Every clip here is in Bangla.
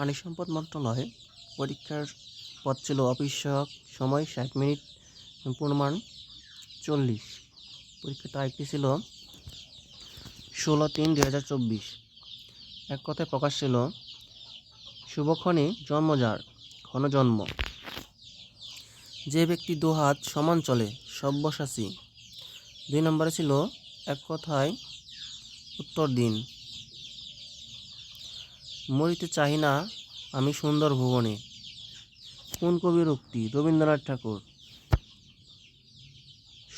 পানি সম্পদ মন্ত্রণালয় পরীক্ষার পথ ছিল অফিস সহায়ক সময় ষাট মিনিট পূর্ণমান চল্লিশ। পরীক্ষাটা আরেকটি ছিল ষোলো তিন দুই হাজার চব্বিশ। এক কথায় প্রকাশ ছিল, শুভক্ষণে জন্মযার ক্ষণ জন্ম। যে ব্যক্তি দু হাত সমান চলে, সব্যসাচী। দুই নম্বরে ছিল, এক কথায় উত্তর দিন। মরিতে চাহি না আমি সুন্দর ভুবনে। কোন কবির উক্তি রবীন্দ্রনাথ ঠাকুর।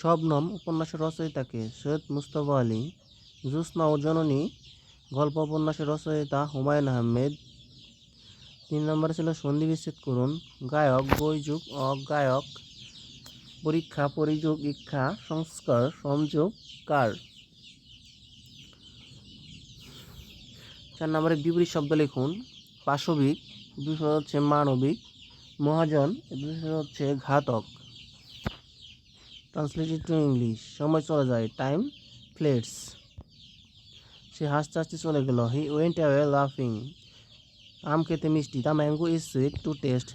শবনম উপন্যাসের রচয়িতাকে সৈয়দ মুস্তফা আলী, জ্যোৎস্না ও জননী গল্প উপন্যাসের রচয়িতা হুমায়ুন আহমেদ। তিন নম্বরে ছিল সন্ধি বিচ্ছেদ করুন, গায়ক বৈযুগ অগায়ক, পরীক্ষা, পরিযোগ, ইচ্ছা, সংস্কার, সংযোগ, কার? চার নম্বরে বিপরীত শব্দ লিখুন। পাশবিক দুশো হচ্ছে মানবিক, মহাজন দুশো হচ্ছে ঘাতক। ট্রান্সলেটেড টু ইংলিশ সময় চলে যায় টাইম ফ্লেটস সে হাসতে হাসতে চলে গেল। হি ওয়েন্ট অ্যাওয়ে লাফিং আম খেতে মিষ্টি the mango is sweet to taste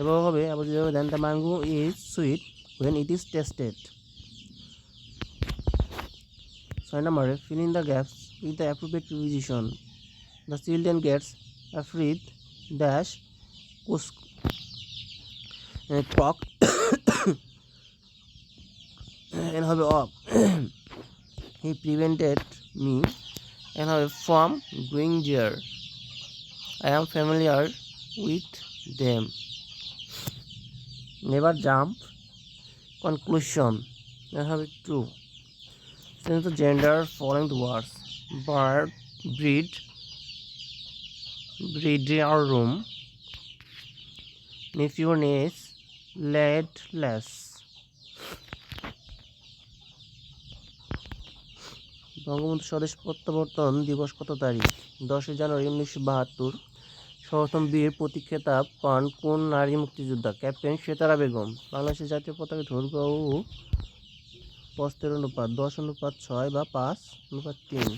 এভাবে হবে, আবার যদি then the mango is sweet when it is tested ছয় নম্বরে fill in the gaps with the appropriate preposition. The children gets a afraid dash uh, cock and হবে of he prevented me and হবে from going there. I am familiar with them. Never jump conclusion have it true since the gender following the words bird breed breed our room. Nephew niece led less, Bangabandhu স্বদেশ প্রত্যাবর্তন দিবস কত তারিখ? দশই জানুয়ারি উনিশশো বাহাত্তর। সর্বপ্রথম বীর প্রতীক খেতাব পান কোন নারী মুক্তিযোদ্ধা? ক্যাপ্টেন শ্বেতারা বেগম। বাংলাদেশের জাতীয় পতাকা দৈর্ঘ্য ও প্রস্তের অনুপাত দশ, অনুপাত ছয় বা পাঁচ, অনুপাত তিন।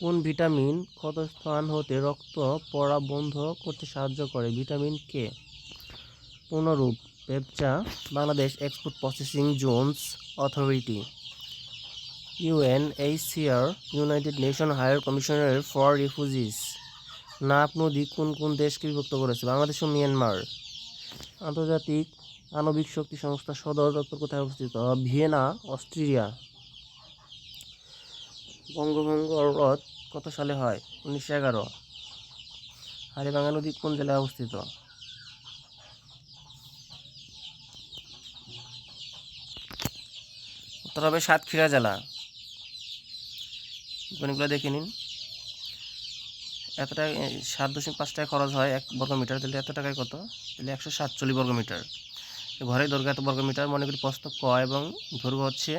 কোন ভিটামিন ক্ষতস্থান হতে রক্ত পড়া বন্ধ করতে সাহায্য করে? ভিটামিন কে পুনরূপ পেপচা, Bangladesh export processing zones authority UNHCR united nation higher commissioner for refugees. Naf নদী কোন কোন দেশকে বিভক্ত করেছে? বাংলাদেশ ও মিয়ানমার। আন্তর্জাতিক আণবিক শক্তি সংস্থা সদর দপ্তর কোথায় অবস্থিত? ভিয়েনা অস্ট্রেলিয়া বঙ্গভঙ্গ রদ কত সালে হয়? উনিশশো এগারো। হাড়িভাঙ্গা নদী কোন জেলায় অবস্থিত? উত্তর হবে সাতক্ষীরা জেলা। গণিতগুলো দেখে নিন। এত টাকা সাত দশমিক পাঁচ টাকা খরচ হয় এক বর্গ মিটার তাহলে এত টাকায় কত? তাহলে একশো সাতচল্লিশ বর্গ মিটার ঘরের দৈর্ঘ্য এত বর্গ মিটার মনে করি প্রস্থ ক এবং দৈর্ঘ্য হচ্ছে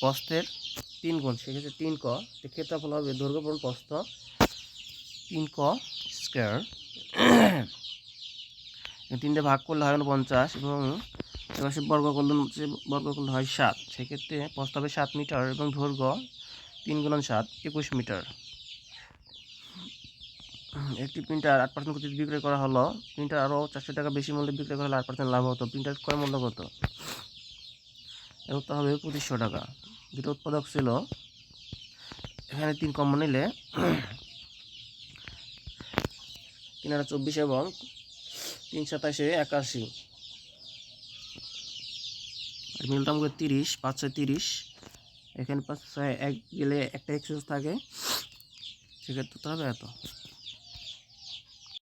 প্রস্থের তিন গুণ, সেক্ষেত্রে তিন ক। ক্ষেত্রফল হবে দৈর্ঘ্য পূরণ প্রস্থ তিন ক স্কোয়ার। তিনটে ভাগ করলে হয় পঞ্চাশ এবং এবার বর্গ করলে বর্গ করলে হয় সাত। সেক্ষেত্রে প্রস্থ হবে সাত মিটার এবং দৈর্ঘ্য তিন গুণন সাত, একুশ মিটার। একটি প্রিন্টার আট পার্সেন্ট বিক্রয় করা হলো, প্রিন্টার আরও চারশো টাকা বেশি মূল্যে বিক্রয় করা হলে আট পার্সেন্ট লাভ হতো। প্রিন্টার ক্রয় মূল্য কত? এর তা হবে পঁচিশশো টাকা। যেটা উৎপাদক ছিল। এখানে তিন কম নিলে তিন হাজার চব্বিশ এবং তিন সাতাশে একাশি। মিলটা আমাকে তিরিশ, পাঁচ ছয় তিরিশ। এখানে পাঁচ ছয় এক গেলে একটা এক্সেস থাকে। সেক্ষেত্রে তো হবে এত।